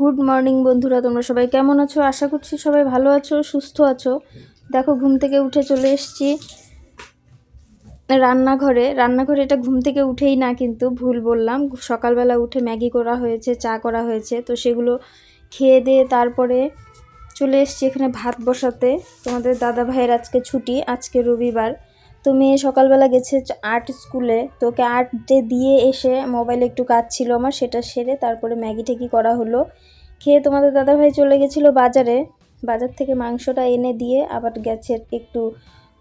Good morning বন্ধুরা, তোমরা সবাই কেমন আছো? আশা করছি সবাই ভালো আছো, সুস্থ আছো। দেখো, ঘুম থেকে উঠে চলে এসেছি রান্নাঘরে। রান্নাঘরে এটা ঘুম থেকে উঠেই না, কিন্তু ভুল বললাম। সকালবেলা উঠে ম্যাগি করা হয়েছে, চা করা হয়েছে, তো সেগুলো খেয়ে দিয়ে তারপরে চলে এসেছি এখানে ভাত বসাতে। তোমাদের দাদা ভাইয়ের আজকে ছুটি, আজকে রবিবার। তো মেয়ে সকালবেলা গেছে আর্ট স্কুলে তো ওকে আর্ট ডে দিয়ে এসে মোবাইলে একটু কাজ ছিল আমার, সেটা সেরে তারপরে ম্যাগি ঠেকি করা হলো। খেয়ে তোমাদের দাদাভাই চলে গেছিল বাজারে, বাজার থেকে মাংসটা এনে দিয়ে আবার গেছে একটু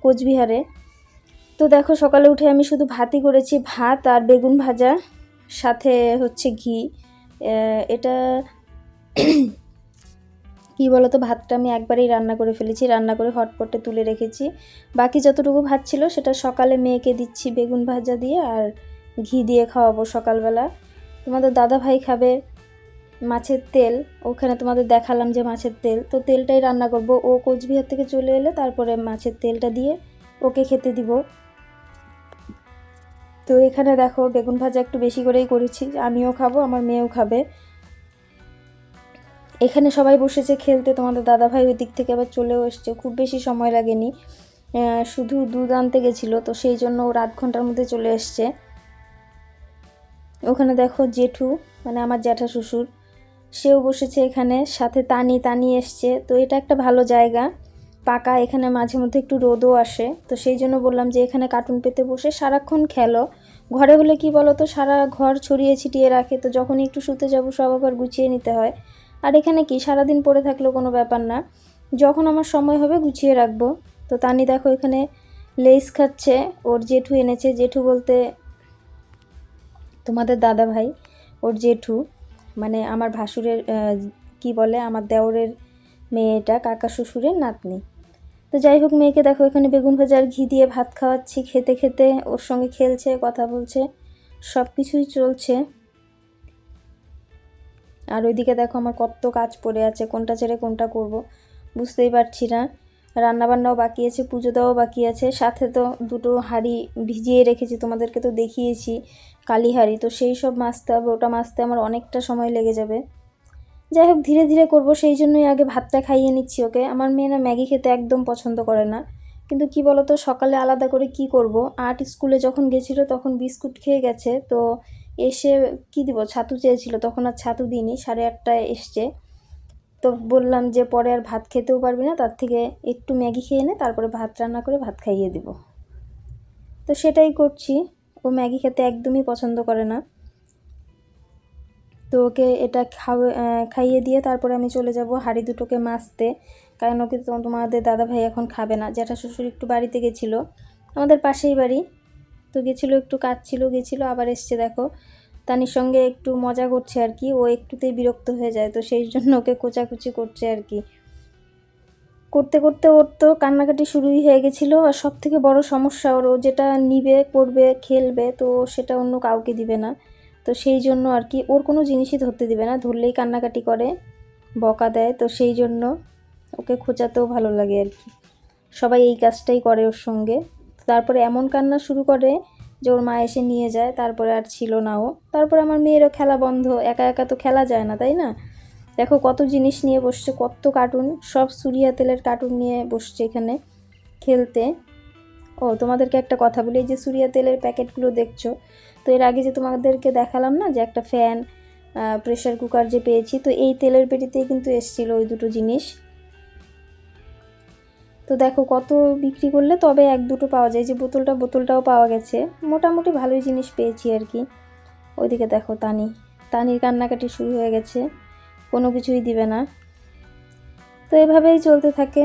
কোচবিহারে। তো দেখো সকালে উঠে আমি শুধু ভাতই করেছি, ভাত আর বেগুন ভাজা, সাথে হচ্ছে ঘি। এটা কী বলো তো ভাতটা আমি একবারেই রান্না করে ফেলেছি, রান্না করে হটপটে তুলে রেখেছি। বাকি যতটুকু ভাত ছিল সেটা সকালে মেয়েকে দিচ্ছি বেগুন ভাজা দিয়ে আর ঘি দিয়ে খাওয়াবো সকালবেলা। তোমাদের দাদা ভাই খাবে মাছের তেল, ওখানে তোমাদের দেখালাম যে মাছের তেল। তো তেলটাই রান্না করব। ও কোচবিহার থেকে চলে এলে তারপরে মাছের তেলটা দিয়ে ওকে খেতে দিব। তো এখানে দেখো, বেগুন ভাজা একটু বেশি করেই করেছি, আমিও খাব, আমার মেয়েও খাবে। এখানে সবাই বসেছে খেলতে, তোমাদের দাদাভাই ওই দিক থেকে আবার চলেও এসছে। খুব বেশি সময় লাগেনি। শুধু দুধ আনতে গেছিল, তো সেই জন্য ওর আধ ঘণ্টার মধ্যে চলে এসছে। ওখানে দেখো জেঠু মানে আমার জ্যাঠা শ্বশুর, সেও বসেছে এখানে, সাথে তানি তানি এসছে। তো এটা একটা ভালো জায়গা, পাকা, এখানে মাঝে মধ্যে একটু রোদও আসে। তো সেই জন্য বললাম যে এখানে কার্টুন পেতে বসে সারাক্ষণ খেলো। ঘরে হলে কি বলো তো সারা ঘর ছড়িয়ে ছিটিয়ে রাখে, তো যখন একটু শুতে যাব সব আবার গুছিয়ে নিতে হয়। আর এখানে কি? সারাদিন পড়ে থাকলেও কোনো ব্যাপার না। যখন আমার সময় হবে গুছিয়ে রাখব। তো তানি দেখো এখানে লেস খাচ্ছে। ওর জেঠু এনেছে। জেঠু বলতে তোমাদের দাদা ভাই, ওর জেঠু। মানে আমার ভাসুরের কি বলে? আমার দেওরের মেয়েটা, কাকা শ্বশুরের নাতনি। তো যাই হোক, মেয়েকে দেখো এখানে বেগুন ভাজা আর ঘি দিয়ে ভাত খাওয়াচ্ছি। খেতে খেতে ওর সঙ্গে খেলছে, কথা বলছে। সব কিছুই চলছে। আর ওইদিকে দেখো আমার কত কাজ পড়ে আছে, কোনটা ছেড়ে কোনটা করব, বুঝতেই পারছি না। রান্নাবান্নাও বাকি আছে পুজো দেওয়াও বাকি আছে, সাথে তো দুটো হাঁড়ি ভিজিয়ে রেখেছি, তোমাদেরকে তো দেখিয়েছি কালী হাঁড়ি, তো সেই সব মাছতে হবে ওটা মাছতে আমার অনেকটা সময় লেগে যাবে। যাই হোক, ধীরে ধীরে করব, সেই জন্যই আগে ভাতটা খাইয়ে নিচ্ছি, ওকে? আমার মেয়ে না ম্যাগি খেতে একদম পছন্দ করে না। কিন্তু কি বলতো, সকালে আলাদা করে কি করব? আর্ট স্কুলে যখন গেছিল তখন বিস্কুট খেয়ে গেছে, তো এসে কি দিব? ছাতু চেয়েছিল, তখন আর ছাতু দিইনি, সাড়ে আটটায় এসছে। তো বললাম যে পরে আর ভাত খেতেও পারবি না, তার থেকে একটু ম্যাগি খেয়ে নে, তারপরে ভাত রান্না করে ভাত খাইয়ে দিব। তো সেটাই করছি। ও ম্যাগি খেতে একদমই পছন্দ করে না। তো ওকে এটা খাওয়া খাইয়ে দিয়ে তারপরে আমি চলে যাব হাঁড়ি দুটোকে মাজতে। কারণ ওকে তোমাদের দাদা ভাই এখন খাবে না। জ্যাঠা শ্বশুর একটু বাড়িতে গেছিল। আমাদের পাশেই বাড়ি। তো গেছিল, একটু কাজ ছিল গেছিল, আবার এসছে দেখো। তানির সঙ্গে একটু মজা করছে আর কি, ও একটুতেই বিরক্ত হয়ে যায়, তো সেই জন্য ওকে কোচাকুচি করছে আর কি। করতে করতে ওর তো কান্নাকাটি শুরুই হয়ে গেছিল, আর সব থেকে বড় সমস্যা ওর, ও যেটা নিবে, করবে, খেলবে, তো সেটা অন্য কাউকে দিবে না। তো সেই জন্য আর কি, ওর কোনো জিনিসই ধরতে দিবে না, ধরলেই কান্নাকাটি করে, বকা দেয়, তো সেই জন্য ওকে খোঁচাতেও ভালো লাগে আর কি। সবাই এই কাজটাই করে ওর সঙ্গে। তারপরে এমন কান্না শুরু করে যে ওর মা এসে নিয়ে যায়, তারপরে আর ছিল না ও। তারপরে আমার মেয়েরও খেলা বন্ধ, একা একা তো খেলা যায় না, তাই না? দেখো কত জিনিস নিয়ে বসছে, কত কার্টুন সব সুরিয়া তেলের কার্টুন নিয়ে বসছে এখানে খেলতে। ও, তোমাদেরকে একটা কথা বলি, এই যে সুরিয়া তেলের প্যাকেটগুলো দেখছ, তো এর আগে যে তোমাদেরকে দেখালাম না যে একটা ফ্যান প্রেশার কুকার যে পেয়েছি, তো এই তেলের পেটিতেই কিন্তু এসছিল ওই দুটো জিনিস। তো দেখো কত বিক্রি করলে তবে এক দুটো পাওয়া যায়। যে বোতলটা, বোতলটাও পাওয়া গেছে। মোটামুটি ভালোই জিনিস পেয়েছি আর কি। ওইদিকে দেখো তানি। তানির কান্নাকাটি শুরু হয়ে গেছে। কোনো কিছুই দিবে না। তো এভাবেই চলতে থাকে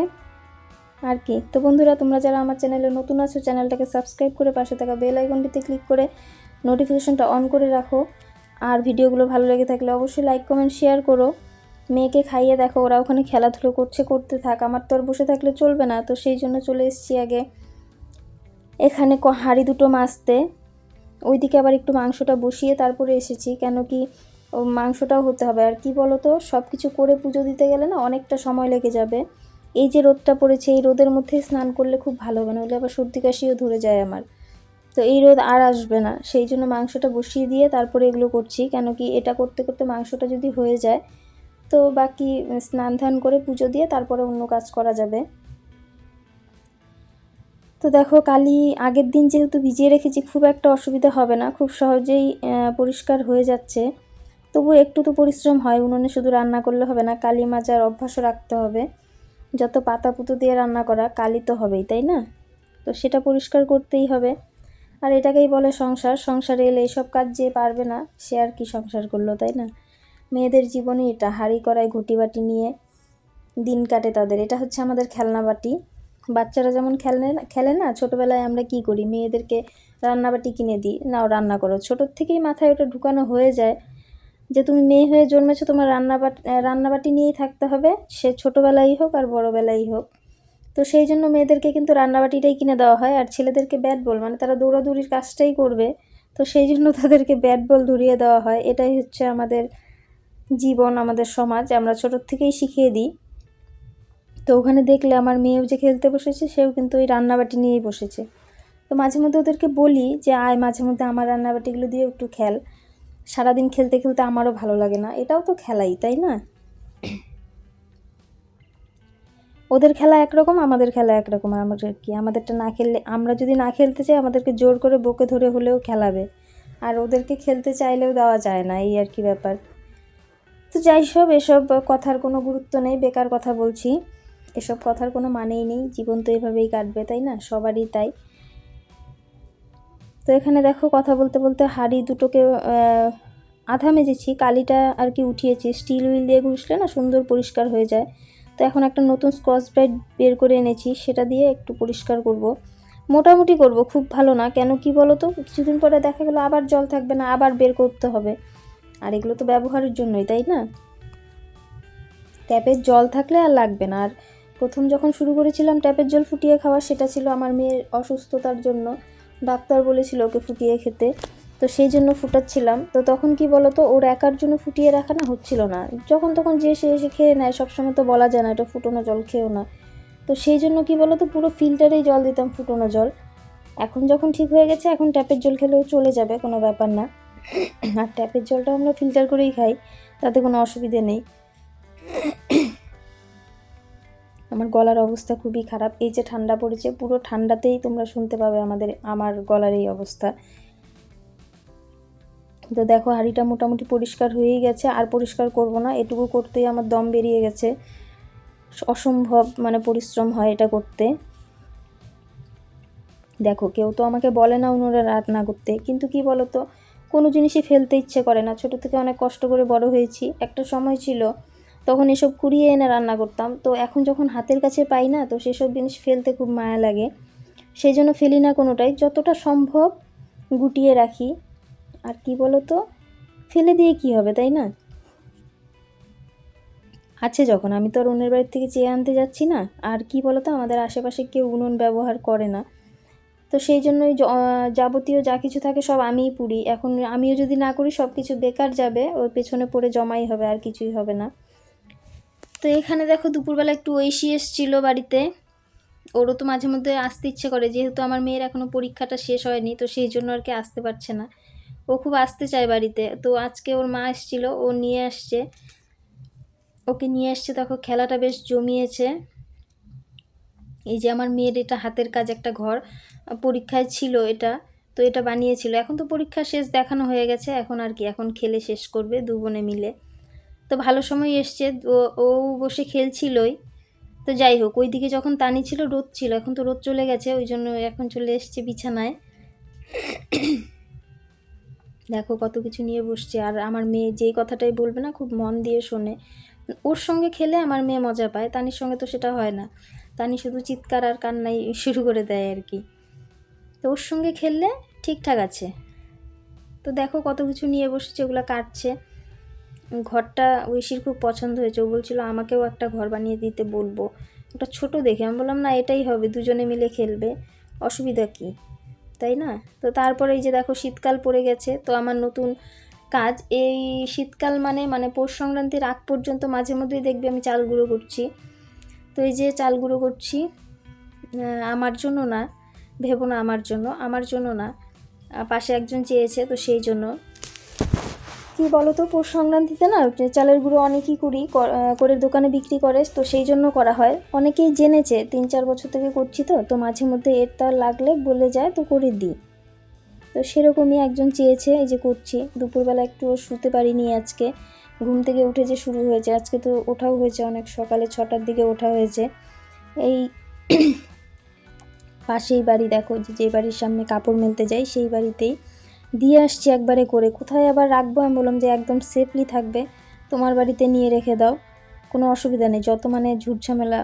আর কি। তো বন্ধুরা, তোমরা যারা আমার চ্যানেলে নতুন আছো, চ্যানেলটাকে সাবস্ক্রাইব করে পাশে থাকা বেল আইকনটিতে ক্লিক করে নোটিফিকেশনটা অন করে রাখো। আর ভিডিওগুলো ভালো লেগে থাকলে অবশ্যই লাইক কমেন্ট শেয়ার করো। মেয়েকে খাইয়ে দেখো, ওরা ওখানে খেলাধুলো করছে, করতে থাক। আমার তো আর বসে থাকলে চলবে না, তো সেই জন্য চলে এসেছি আগে। এখানে ক- হাঁড়ি দুটো মাজতে। ওইদিকে আবার একটু মাংসটা বসিয়ে তারপরে এসেছি, কেন কি মাংসটাও হতে হবে। আর কি বলো তো সব কিছু করে পুজো দিতে গেলে না অনেকটা সময় লেগে যাবে। এই যে রোদটা পড়েছে, এই রোদের মধ্যে স্নান করলে খুব ভালো হবে না নইলে আবার সর্দি কাশিও ধরে যায় আমার। তো এই রোদ আর আসবে না, সেই জন্য মাংসটা বসিয়ে দিয়ে তারপরে এগুলো করছি, কেন কি এটা করতে করতে মাংসটা যদি হয়ে যায় তো বাকি স্নান ধান করে পুজো দিয়ে তারপরে অন্য কাজ করা যাবে। তো দেখো, কালি আগের দিন যেহেতু ভিজিয়ে রেখেছি, খুব একটা অসুবিধা হবে না, খুব সহজেই পরিষ্কার হয়ে যাচ্ছে। তবু একটু তো পরিশ্রম হয়, উনুনে শুধু রান্না করলে হবে না, কালি মাজার অভ্যাসও রাখতে হবে। যত পাতা পুতো দিয়ে রান্না করা, কালি তো হবেই, তাই না? তো সেটা পরিষ্কার করতেই হবে। আর এটাকেই বলে সংসার, সংসারে এলে এইসব কাজ যে পারবে না, সে আর কি সংসার করল, তাই না? মেয়েদের জীবনে এটা হাঁড়ি কড়াই ঘুটি বাটি নিয়ে দিন কাটে তাদের। এটা হচ্ছে আমাদের খেলনা বাটি বাচ্চারা যেমন খেলে খেলে না, ছোটোবেলায় আমরা কি করি? মেয়েদেরকে রান্নাবাটি কিনে দিই, নাও রান্না করো। ছোটোর থেকেই মাথায় ওটা ঢুকানো হয়ে যায় যে তুমি মেয়ে হয়ে জন্মেছো, তোমার রান্নাবাট রান্নাবাটি নিয়েই থাকতে হবে। সে ছোটোবেলাই হোক আর বড়োবেলাই হোক। তো সেই জন্য মেয়েদেরকে কিন্তু রান্নাবাটিটাই কিনে দেওয়া হয়। আর ছেলেদেরকে ব্যাট বল মানে তারা দৌড়াদৌড়ির কাজটাই করবে। তো সেই জন্য তাদেরকে ব্যাট বল ধরিয়ে দেওয়া হয়। এটাই হচ্ছে আমাদের জীবন আমাদের সমাজ আমরা ছোটোর থেকেই শিখিয়ে দিই। তো ওখানে দেখলে আমার মেয়েও যে খেলতে বসেছে, সেও কিন্তু ওই রান্নাবাটি নিয়েই বসেছে। তো মাঝে মধ্যে ওদেরকে বলি যে, আয়, মাঝে মধ্যে আমার রান্নাবাটিগুলো দিয়ে একটু খেল। সারাদিন খেলতে খেলতে আমারও ভালো লাগে না। এটাও তো খেলাই, তাই না? ওদের খেলা একরকম, আমাদের খেলা একরকম। আমাদের কি, আমাদেরটা না খেললে, আমরা যদি না খেলতে চাই, আমাদেরকে জোর করে বকে ধরে হলেও খেলাবে। আর ওদেরকে খেলতে চাইলেও দেওয়া যায় না, এই আর কি ব্যাপার। তো যাই সব, এসব কথার কোনো গুরুত্ব নেই, বেকার কথা বলছি। এসব কথার কোনো মানেই নেই, জীবন তো এভাবেই কাটবে, তাই না? সবারই তাই। তো এখানে দেখো, কথা বলতে বলতে হাড়ি দুটোকে আধা মেজেছি, কালিটা আর কি উঠিয়েছি। স্টিল হুইল দিয়ে ঘুষলে না সুন্দর পরিষ্কার হয়ে যায়। তো এখন একটা নতুন স্কচ ব্রাইট বের করে এনেছি, সেটা দিয়ে একটু পরিষ্কার করব। মোটামুটি করব, খুব ভালো না। কেন কি বলো তো কিছুদিন পরে দেখা গেলো আবার জল থাকবে না, আবার বের করতে হবে। আর এগুলো তো ব্যবহারের জন্যই, তাই না? ট্যাপের জল থাকলে আর লাগবে না। আর প্রথম যখন শুরু করেছিলাম ট্যাপের জল ফুটিয়ে খাওয়া, সেটা ছিল আমার মেয়ের অসুস্থতার জন্য। ডাক্তার বলেছিল ওকে ফুটিয়ে খেতে। তো সেই জন্য ফুটাচ্ছিলাম। তো তখন কি বলতো, ওর একার জন্য ফুটিয়ে রাখা না হচ্ছিল না। যখন তখন যে সে এসে খেয়ে নেয়, সবসময় তো বলা যায় না, এটা ফুটোনো জল, খেয়েও না। তো সেই জন্য কি বলতো, পুরো ফিল্টারেই জল দিতাম ফুটোনো জল। এখন যখন ঠিক হয়ে গেছে, এখন ট্যাপের জল খেলেও চলে যাবে, কোনো ব্যাপার না। আর ট্যাপের জলটা আমরা ফিল্টার করেই খাই, তাতে কোনো অসুবিধে নেই। আমার গলার অবস্থা খুবই খারাপ। এই যে ঠান্ডা পড়েছে, পুরো ঠান্ডাতেই তোমরা শুনতে পাবে আমাদের, আমার গলার এই অবস্থা। তো দেখো, হাঁড়িটা মোটামুটি পরিষ্কার হয়েই গেছে, আর পরিষ্কার করব না, এটুকু করতেই আমার দম বেরিয়ে গেছে। অসম্ভব মানে পরিশ্রম হয় এটা করতে। দেখো, কেউ তো আমাকে বলে না উনুনে রান্না করতে, কিন্তু কি বলো তো কোনো জিনিসই ফেলতে ইচ্ছে করে না। ছোটো থেকে অনেক কষ্ট করে বড় হয়েছি। একটা সময় ছিল, তখন এসব কুড়িয়ে এনে রান্না করতাম। তো এখন যখন হাতের কাছে পাই না, তো সেসব জিনিস ফেলতে খুব মায়া লাগে। সেই জন্য ফেলি না কোনোটাই। যতটা সম্ভব গুটিয়ে রাখি। আর কি বলো তো ফেলে দিয়ে কি হবে, তাই না? আছে যখন। আমি তো আর উনুনের বাড়ির থেকে চেয়ে আনতে যাচ্ছি না। আর কি বলো তো আমাদের আশেপাশে কেউ উনুন ব্যবহার করে না। তো সেই জন্যই যাবতীয় যা কিছু থাকে সব আমিই পুড়ি এখন আমিও যদি না করি সব কিছু বেকার যাবে, ওর পেছনে পড়ে জমাই হবে, আর কিছুই হবে না। তো এখানে দেখো দুপুরবেলা একটু ঐশী এসছিল বাড়িতে। ওরও তো মাঝে মধ্যে আসতে ইচ্ছে করে, যেহেতু আমার মেয়ের এখনও পরীক্ষাটা শেষ হয়নি, তো সেই জন্য আর কি আসতে পারছে না। ও খুব আসতে চায় বাড়িতে। তো আজকে ওর মা এসেছিল, ও নিয়ে আসছে। ওকে নিয়ে আসছে, দেখো খেলাটা বেশ জমিয়েছে। এই যে আমার মেয়ের এটা হাতের কাজ একটা ঘর, পরীক্ষায় ছিল এটা, তো এটা বানিয়েছিল। এখন তো পরীক্ষা শেষ, দেখানো হয়ে গেছে, এখন আর কি, এখন খেলে শেষ করবে দু বোনে মিলে। তো ভালো সময় এসছে, ও বসে খেলছিলই। তো যাই হোক, ওইদিকে যখন তানি ছিল, রোদ ছিল, এখন তো রোদ চলে গেছে, ওই জন্য এখন চলে এসছে বিছানায়। দেখো কত কিছু নিয়ে বসছে, আর আমার মেয়ে যেই কথাটাই বলবে না, খুব মন দিয়ে শোনে। ওর সঙ্গে খেলে আমার মেয়ে মজা পায়, তানির সঙ্গে তো সেটা হয় না। তানি শুধু চিৎকার আর কান্নাই শুরু করে দেয় আর কি। তো ওর সঙ্গে খেললে ঠিকঠাক আছে। তো দেখো কত কিছু নিয়ে বসেছে, ওগুলো কাটছে। ঘরটা ঐশীর খুব পছন্দ হয়েছে। ও বলছিল, আমাকেও একটা ঘর বানিয়ে দিতে বলব। ওটা ছোট দেখে। আমি বললাম, না, এটাই হবে। দুজনে মিলে খেলবে। অসুবিধা কি? তাই না? তো তারপরে এই যে দেখো শীতকাল পড়ে গেছে। তো আমার নতুন কাজ, এই শীতকাল মানে মানে পৌষ সংক্রান্তির আগ পর্যন্ত মাঝে মধ্যেই দেখবে আমি চাল গুঁড়ো করছি। তো এই যে চাল গুঁড়ো করছি আমার জন্য না, ভেবো না আমার জন্য আমার জন্য না। পাশে একজন চেয়েছে তো সেই জন্য। কি বলো তো পৌষ সংক্রান্তিতে না চালের গুঁড়ো অনেকেই করি করে দোকানে বিক্রি করে, তো সেই জন্য করা হয়। অনেকেই জেনেছে, তিন চার বছর থেকে করছি তো তো মাঝে মধ্যে এর তার লাগলে বলে যায়, তো করে দিই। তো সেরকমই একজন চেয়েছে, এই যে করছি। দুপুরবেলা একটু শুতে পারিনি আজকে। ঘুম থেকে উঠে যে শুরু হয়েছে, আজকে তো ওঠাও হয়েছে অনেক, সকালে ছটার দিকে ওঠা হয়েছে। এই পাশেই বাড়ি দেখো, যে যে বাড়ির সামনে কাপড় মেলতে যাই, সেই বাড়িতেই দিয়ে আসছি একবারে করে। কোথায় আবার রাখব? আমি বললাম যে, একদম সেফলি থাকবে। তোমার বাড়িতে নিয়ে রেখে দাও, কোনো অসুবিধা নেই। যত মানে ঝুটঝামেলা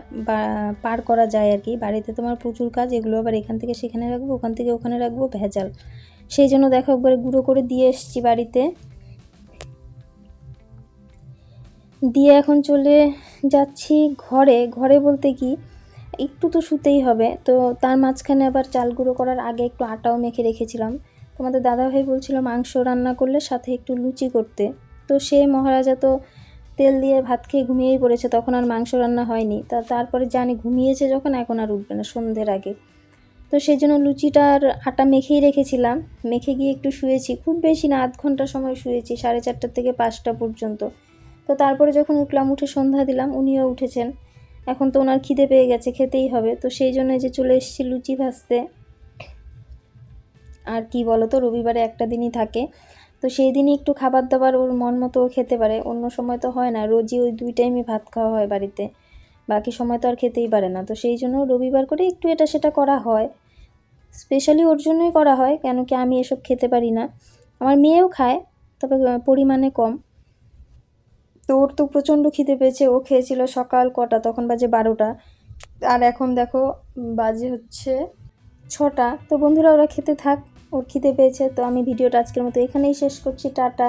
পার করা যায় আর কি, বাড়িতে তোমার প্রচুর কাজ, এগুলো আবার এখান থেকে সেখানে রাখব, ওখান থেকে ওখানে রাখব, ভেজাল। সেই জন্য দেখো একবারে গুঁড়ো করে দিয়ে এসছি বাড়িতে। দিয়ে এখন চলে যাচ্ছি ঘরে। ঘরে বলতে কি, একটু তো শুতেই হবে। তো তার মাঝখানে আবার চাল গুঁড়ো করার আগে একটু আটাও মেখে রেখেছিলাম। তোমাদের দাদাভাই বলছিল মাংস রান্না করলে সাথে একটু লুচি করতে। তো সে মহারাজা তো তেল দিয়ে ভাত খেয়ে ঘুমিয়েই পড়েছে, তখন আর মাংস রান্না হয়নি। তা তারপরে জানি ঘুমিয়েছে যখন, এখন আর উঠবে না সন্ধ্যের আগে। তো সেই জন্য লুচিটার আটা মেখেই রেখেছিলাম। মেখে গিয়ে একটু শুয়েছি। খুব বেশি না, আধ ঘণ্টা সময় শুয়েছি, সাড়ে চারটার থেকে পাঁচটা পর্যন্ত। তো তারপরে যখন উঠলাম, উঠে সন্ধ্যা দিলাম, উনিও উঠেছেন। এখন তো ওনার খিদে পেয়ে গেছে, খেতেই হবে। তো সেই জন্য যে চলে এসেছি লুচি ভাজতে। আর কি বলো তো রবিবারে একটা দিনই থাকে। তো সেই দিনই একটু খাবার দাবার ওর মন মতো খেতে পারে। অন্য সময় তো হয় না, রোজই ওই দুই টাইমই ভাত খাওয়া হয় বাড়িতে। বাকি সময় তো আর খেতেই পারে না। তো সেই জন্য রবিবার করে একটু এটা সেটা করা হয়। স্পেশালি ওর জন্যই করা হয়, কেন কি আমি এসব খেতে পারি না। আমার মেয়েও খায়, তবে পরিমাণে কম। তো ওর তো প্রচণ্ড খিদে পেয়েছে, ও খেয়েছিল সকাল কটা, তখন বাজে বারোটা। আর এখন দেখো, বাজে হচ্ছে ছটা। তো বন্ধুরা, ওরা খেতে থাক, ওর খিদে পেয়েছে। তো আমি ভিডিওটা আজকের মতো এখানেই শেষ করছি, টাটা।